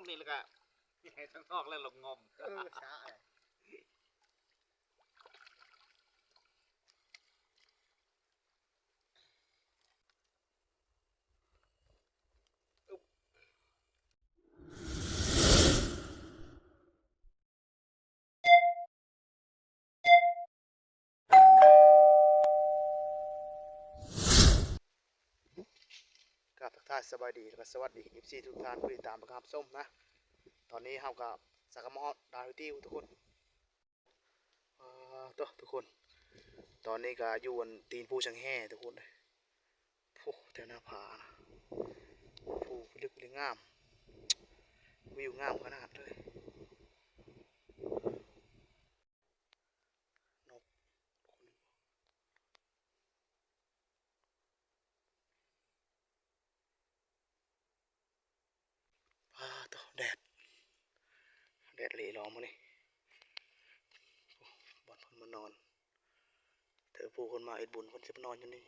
ูกนี่แล้วก็ให้ทั้งนอกแล้วลงงม เออช้าเลย กับทักทาย สบายดีและก็สวัสดี FC ทุกท่านผู้ติดตามประกับส้มนะ ตอนนี้เฮากับสักกะมอดดาวทิวทุกคนอ่าตัวทุกคน ตอนนี้ก็อยู่บนตีนภูชังแห่ทุกคนเลยโอ้แต่หน้าผานะภูลึกเลยงามวิวงามขนาดเลยนกพา ตัวแดด แดดเหลร้องมานี่บอนเพิ่นมานอนเธอผู้คนมาเอ็ดบุญคนจะมานอนอยู่นี่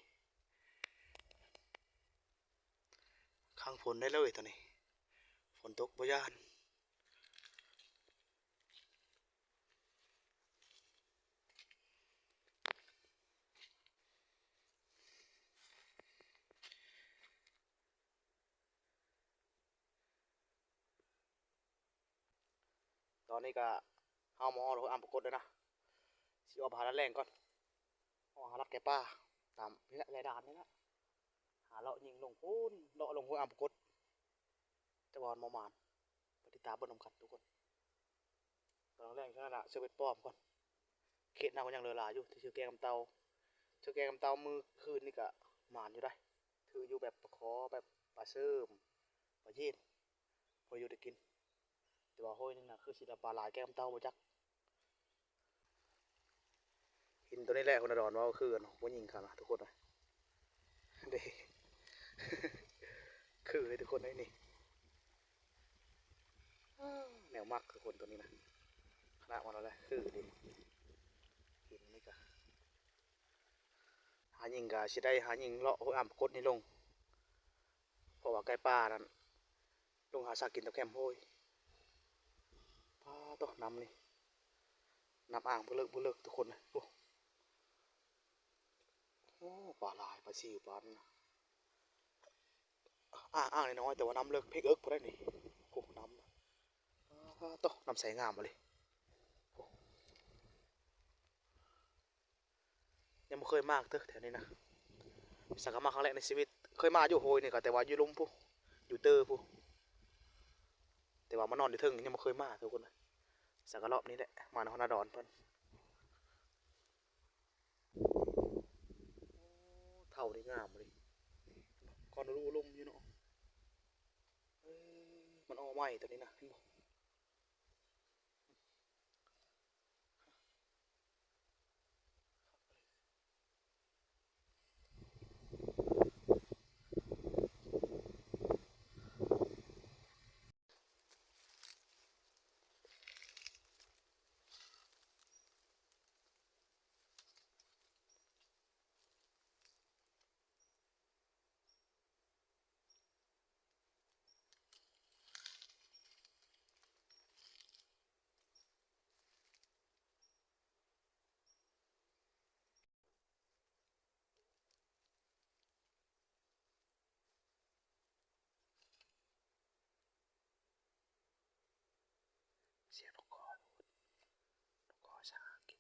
ข้างฝนได้เลยตอนนี้ ฝนตกบ่ยาน อนนี้ก็เอาหมอเราอ่านปรากฏเลยนะสิเอาพาแรงก่อนเอาหาลัดแกป้าตามนี่แหละไรดานนี่แหละหาเลาะยิงลงพูนเลาะลงห้วอ่านปรากฏจะบอลมอมานปติตาบนนำกันทุกคนตอนแรกฉันน่ะเซเป็นป้อมก่อนเขตหน้าก็ยังเรือลาอยู่ที่ชื่อแกงกำเตาชื่อแกงกำเตามือคืนนี่ก็หมานอยู่ได้ถืออยู่แบบปลาคอแบบปลาเสื่อมปลายีนพออยู่ได้กิน แต่ว่าห้อยนึงนะคือสิลปลาลายแก้มเต้าบ่จักหินตัวนี้แหละคนดอนว่าคือกันว่ายิงกันนะทุกคนนะเด้คือเลยทุกคนเลยนี่แนวมักคือคนตัวนี้นะขนาดมันอะไรคือดิหินนี่กะหายิงกะสิได้หายิงเลาะหัวอ่ำกดนี่ลงเพราะว่าใกล้ป่านั่นลงหาสากินตะแคมห้ย ต่อน้ำนี่น้ำอ่างเพื่อเลิกเพื่อเลิกทุกคนเลยโอ้โอ้ปลาลายปลาซิวปลานอ่างอ่างน้อยแต่ว่าน้ำเลิกเพกเอิกพอได้นี่โอ้น้ำต่อน้ำใสงามมาเลยยังไม่เคยมากเถอะแถวนี้นะสักมาครั้งแรกในชีวิต เคยมาอยู่โฮยนี่ก็แต่ว่าอยู่ลุมผู้อยู่เตอร์ผู้แต่ว่ามานอนอยู่เทึงยังไม่เคยมาทุกคนนะ สักกะรอบนี้แหละมานฮอนาดอนเพิ่นเท่านี่งามเลยก่อนรู้ลมอยู่เนาะมันออกใหม่ตัวนี้นะเห็นบอกสียงนกกอพูดนกกอชากิน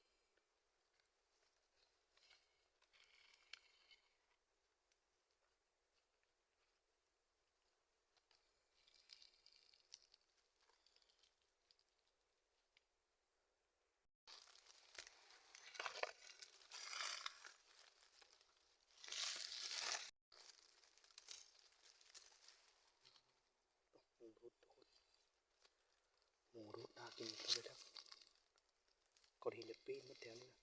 หมู รุดทุนหมูรุดน่ากินเลยครับก้อนหินเหล็กปีนมาแถวนี้นะ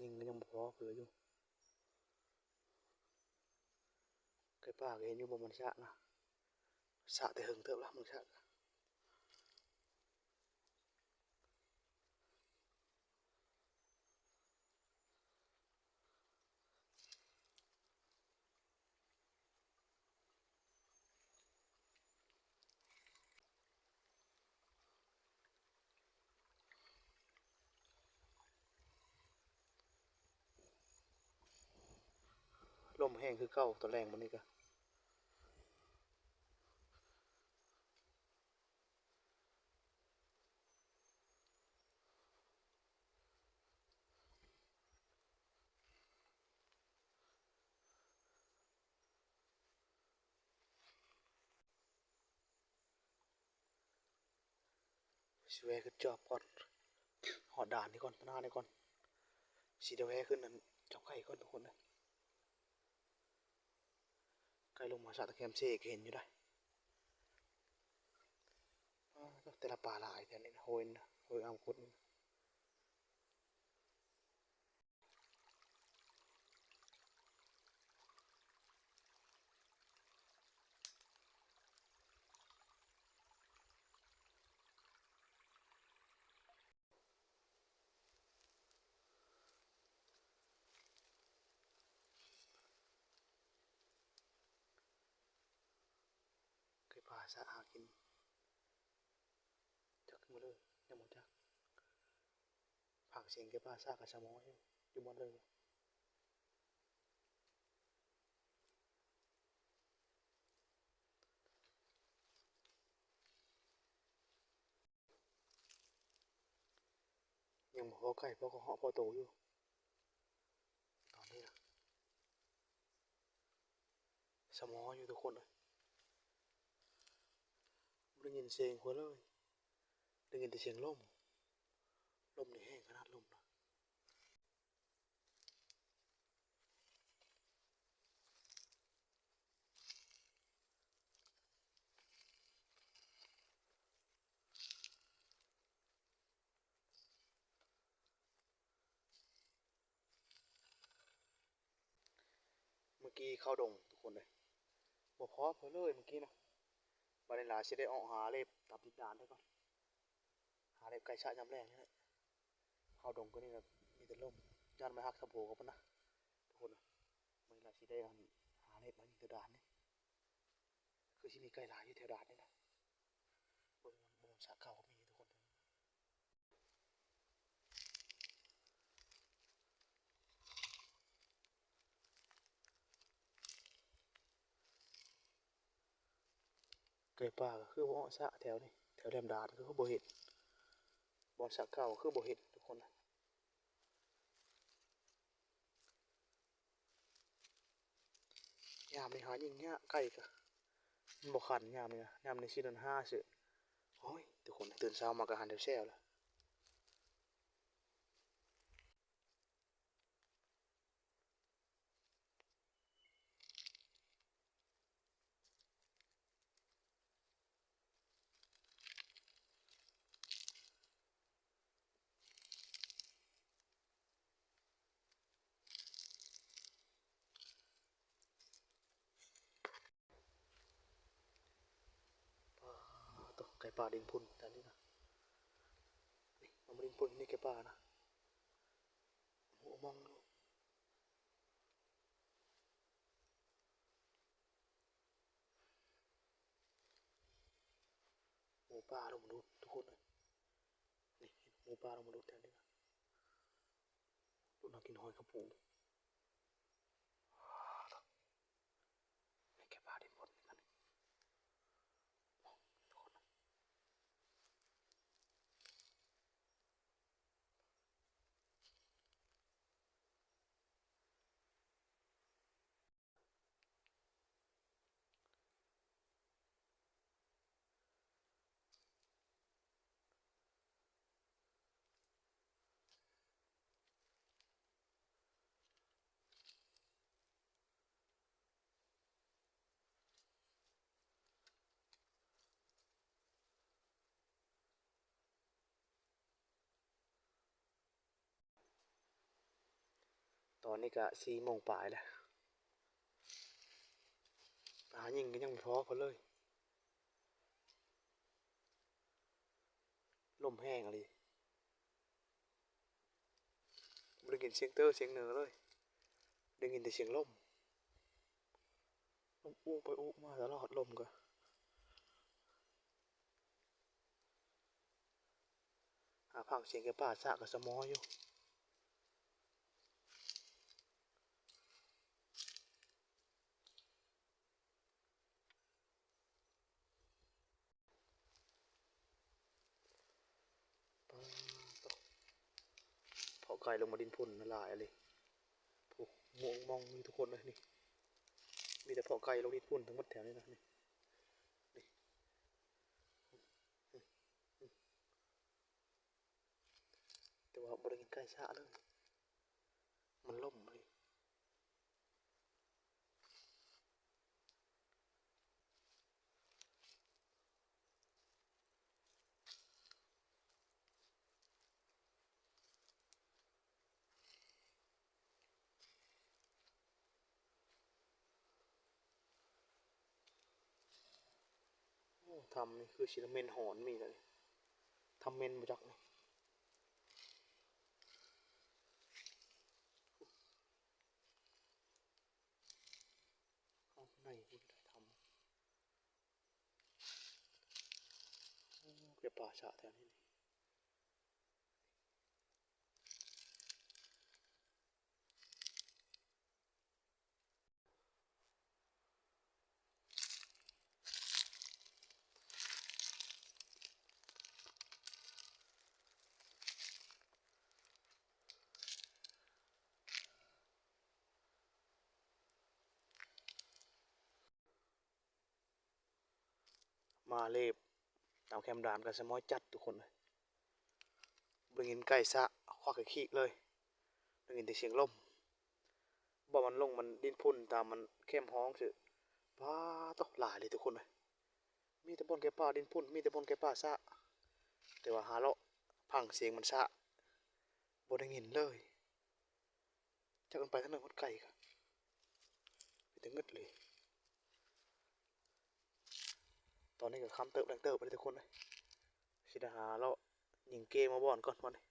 ยิงก็ยังบ่พอเผืออยู่ไก่ป่าก็เห็นอยู่บ่มันสะนะสะแต่หึงเติบละ มันสะลมแห้งคือเก่าตัวแรงมันนี่ก็สิแวขึ้นจอบก่อนหอด่านนี่ก่อนหน้านี่ก่อนสิเดยวแวขึ้นนั่นจ้าไก่ก่อนทุกคนนะ ใกล้ลงมาสาตะแคมเซกเห็นอยู่ได้อ้าวแต่ละป่าหลายแต่นี่นะโหยนะโหยอ่างคุด นี่เคยป่าสะหากินจักขึ้นมาเลยยังหมดจักผักเสียงแกป่า ได้ยินเสียงหัวเลยได้ยินแต่เสียงลมลมนี่แห้งขนาดลมนะเมื่อกี้เข้าดงทุกคนเลยบ่พอเพอเลยเมื่อกี้นะ บาริลาชิได้ออกหาเล็บตามทิศดานได้ก่อน หาเล็บไก่ชะยำแรงนี่แหละข้าดงก็นี่แบบมีแต่ล่มย่านไม่ฮักสะโพกับมันนะทุกคนนะบาริลาชิได้อันหาเล็บมาอยู่แถวดานนี่คือที่มีไก่หลายอยู่แถวดานนี่นะบนบนสระเก่าก็มี ยป่าก็คือบ่อสะแถวนี้แถวแหลมดานคือเขาบ่เห็นบ่อสะเก่าคือบ่เห็นทุกคนนะยามนี่หายิงเนี้ยใกล้กะมันบ่ขันยามนี่นะยามนี่สิเดือนห้าสิโอ้ยทุกคนตื่นเช้ามาก็หันเดือดแซ่แล้ว ป่าดินพุ่นแต่นี่นะนี่มดินพุ่นนี่ไก่ป่านะโอ้มองดูหมูป่าลงมาดูทุกคนเลยนี่หมูป่าลงมาดูแถวนี้นะดูน่ากินหอยกระปูนี่ไก่ป่าดินพุ่นนี่มันมองทุกคนนะ ต อนนี้ก็สี่โมงปลายแล้วหายิงก็ยังไม่ท้อเขาเลยลมแห้งอะไรไม่ได้ยินเสียงเตอร์เสียงเหนือเลยได้ยินแต่เสียงลมลมอู้ไปอู้มาตลอดลมก็หาพังเสียงแกป่าสะกับสมออยู่ ปาตกเพาะ ไก่ลงมาดินพุ่นละลายเลยผูกงวงมองมีทุกคนเลยนี่ มีแต่พอไก่ลงดินพุ่นทั้งหมดแถวนี้นะนี่นี่แต่ว่าบริเวณใกล้ชะเลย มันล่มเลย ทำนี่คือชิลเมนหอนมีเลยทำเมนมาจากนี่ข้างในคุณได้ทำเก็บป่าชะแถวนี้ มาเล็บเอาแคมดานกับสมอยจัดทุกคนเลยเบิ่งเห็นไก่สะควักขี้เลยเบิ่งเห็นแต่เสียงลมบ่มันลงมันดิ้นพุ่นตามมันเข้มห้องสิว้าตกหลายเลยทุกคนเลยมีแต่บนแกป่าดิ้นพุ่นมีแต่บนแกป่าสะแต่ว่าหาเลาะพังเสียงมันสะบ่ได้ยินเลยจักมันไปทางหนหมดไก่ค่ะไปถึงงึดเลย ต อนนี้ก็คำเติบแรงเติบไปเลยทุกคนเลยสิดาหาเรายิงเกมมาบ่อนก่อนวันนี้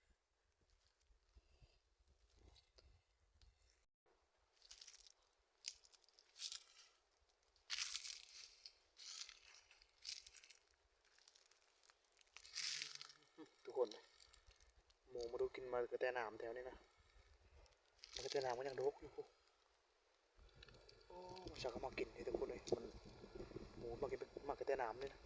ทุกคนเลยหมูมาดูกินมากระแตน้ำแถวนี้นะมันกระแตน้ำมันยังดกอยู่โอ้มาชักก็มากินนี่ทุกคนเลยมัน มูมากินมากระแต่น้ำเลยนะ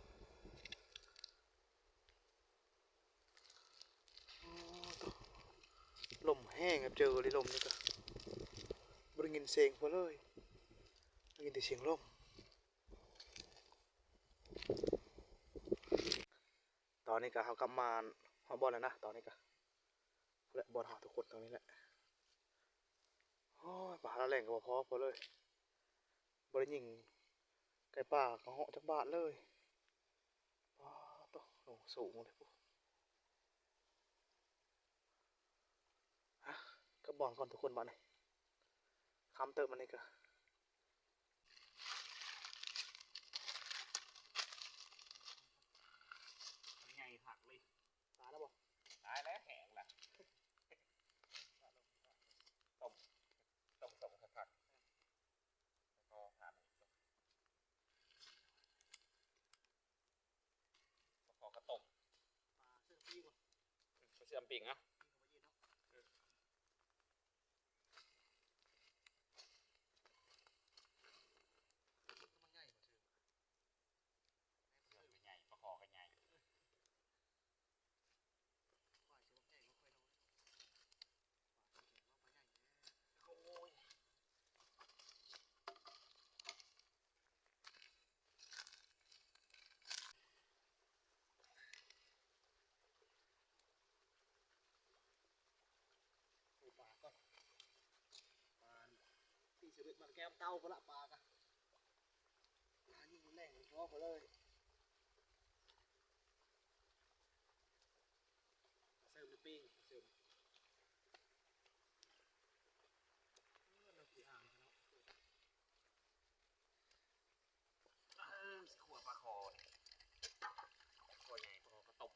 ลมแห้งครับเจอเลยลมนี่ก็บริเงินเสียงพอเลยได้ยินแต่เสียงลมตอนนี้ก็เขากำมานหอบอลแล้วนะตอนนี้ก็และบอลหาทุกคนตรงนี้แหละโอ้ยป่าละแหล่งก็บ่พอพอเลยบริยิง แต่ป่าก็เหาะจากบ้านเลยป้าวโตลงสูงเลยพวกก็บอกก่อนทุกคนบ้านเลยคำเติมมันนี่ก็ ใหญ่ผักเลย ตายแล้วบอก ตายแล้วแห้งละต้มต้มสมผักๆแล้วก็ผ่านพอกระ ตกเสื้อพี่ก่อนเสื่อมปิ่งอะ จะเป็นมันแก้มเต้าพละปลากะปลานี่มันแรงพอพอเลยเสริมปิ้งเสริมเราขี่อ่างกันเขวปลาคอนี่คอใหญ่ปลาอกระตบ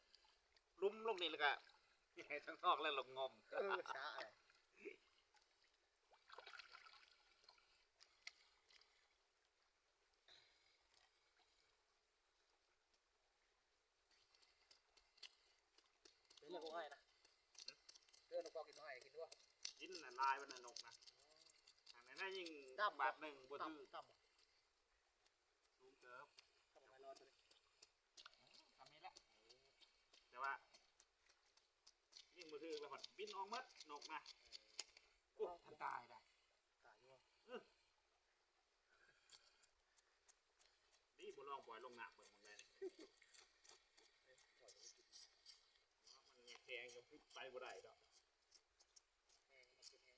ลุ้มลงนี่แล้วก็ใหญ่ทั้งนอกแล้วลงงมช้า ยิ่งดำบาทหนึ่งบ่ถือต่ำต่ำสูงเกิบต่ำไม่รอดเลยทำนี้แหละแต่ว่ายิ่งบ่ถือไปหอดบินออกหมัดนกนะโอ้ทันตายได้ตายอยู่นี่บ่ลองปล่อยลงหนักเบิ่งมันได้มันแข็งยังพิไปบ่ได้ดอก แห้งมันเป็นแห้ง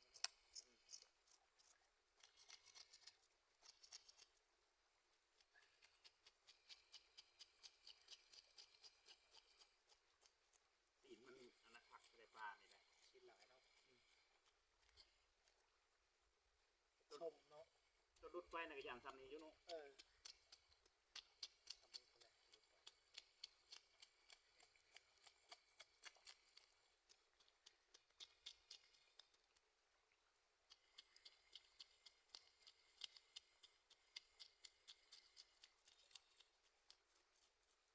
ตีนมันอันนั้นผักใส่ปลานี่แหละ กินหลายเนาะชมเนาะ จะรุด ไปน่ะก็อย่างซ้ำนี้อยู่เนาะเออทำนี้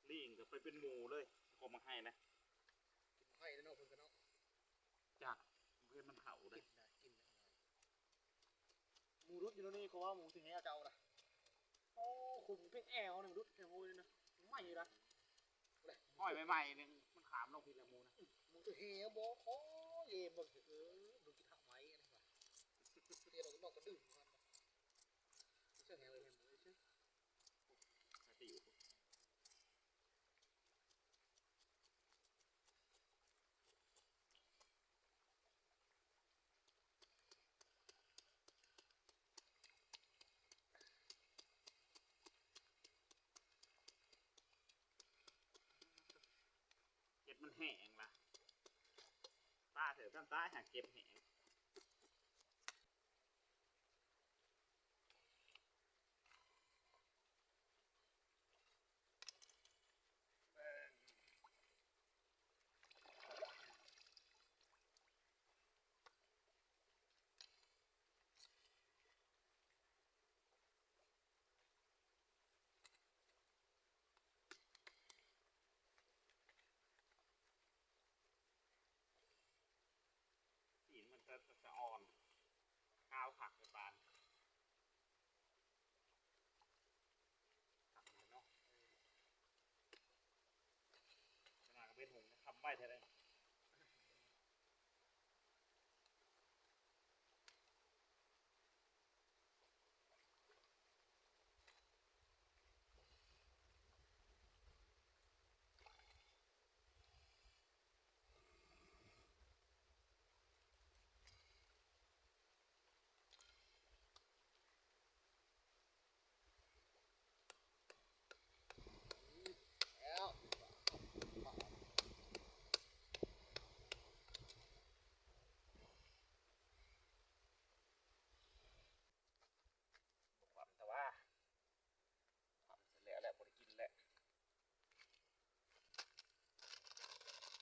คนลิงก็ไปเป็นหมูเลยก็มาให้นะ กินไข่แล้วเนาะเพิ่นก็เนาะ จากเพื่อนมันเผาเล กิ ย นนะกินนะหมูรุด อยู่ตรงนี้เขาว่าหมูถึงให้เอาเจ้านะโอ้ขุมเป็นแอลหนึ่งรุดแอลเลยนะไม่นะอ้อยใหม่ๆนึงมันขามลงพีละหมูนะหมูตัวเฮียบอกขอเย่บ่เออดูกินหักไม้อะไรวะเดี๋ยวเราก็นอกก็ดื่มกันเชื่อไงเลยเห็นไหมเชื่อ สติอยู่ เก็บ มันแห้งละตาเถอะกั้นตาหาเก็บแห้งสีมันจะจะอ่อนข้าวผักในปานผักมันเนาะขนาดก็เป็นห งทำใบเท่าไร แล้ว ความแต่ว่าความเสร็จแล้วแหละบริกินแหละไม่หมด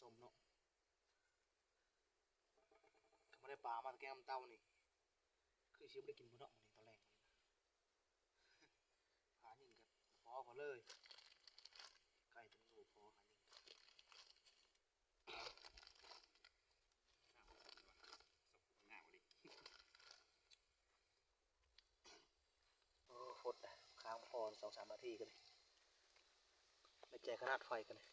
ส้มเนาะเขาไม่ได้ปลามาตะแกงเต้านี่คือชิบได้กินบนเนาะมันนี่ตอนแรกนี่นะหาหนึ่งกับพอพอเลยไก่เป็นลูกพอหาหนึ่งหนาวดิเออฟดอะค้างพอสองสามนาทีกันเลยไม่แจกขนาดไฟกันเลย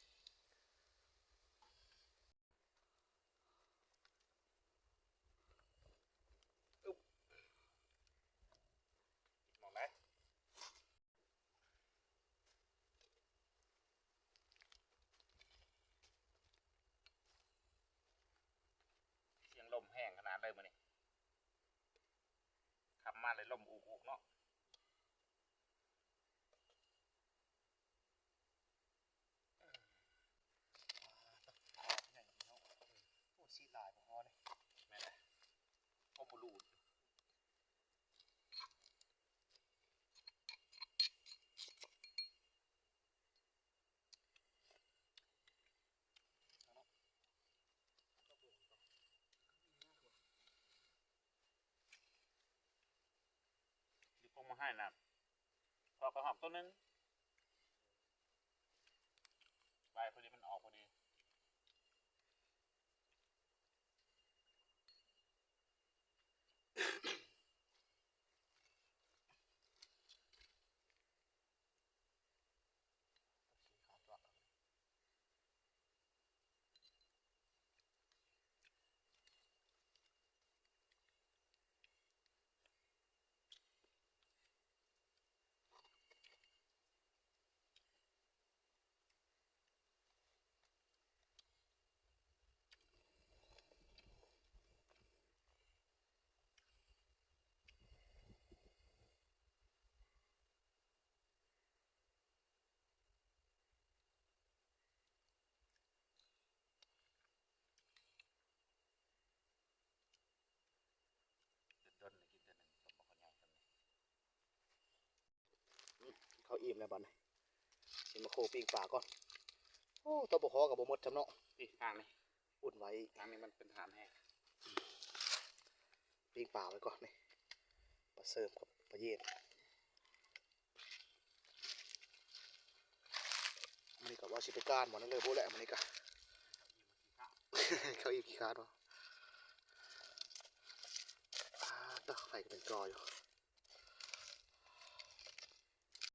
มองไหมเสียงลม ได้มาเนี่ยขับมาเลยล่มอูกๆเนาะ ใหญ่เนาะโอ้ซีดลายพอเลย แม่นเลย ให้นะพอกระหอบต้นนึงใบพอดีมันออกพอดี ต้นกินต้นหนึ่งต้นมะขามใหญ่ต้นนี้ เขาอิ่มแล้วบัดนี้สิมาโคปิ้งปลาก่อนโอ้ตัวบ่คอกับบ่หมดจำเนาะนี่ทางนี้อุ่นไว้ทางนี้มันเป็นฐานแห้งปิ้งปลาไว้ก่อนนี่ปลาเสริมกับปลาเย็นมันนี่ก็ว่าสิไปก้านบ่นั่นเลยบ่แหละมันนี่ก็เขาอีกกี่คาดวะอ่าต่อไฟก็เป็นกออยู่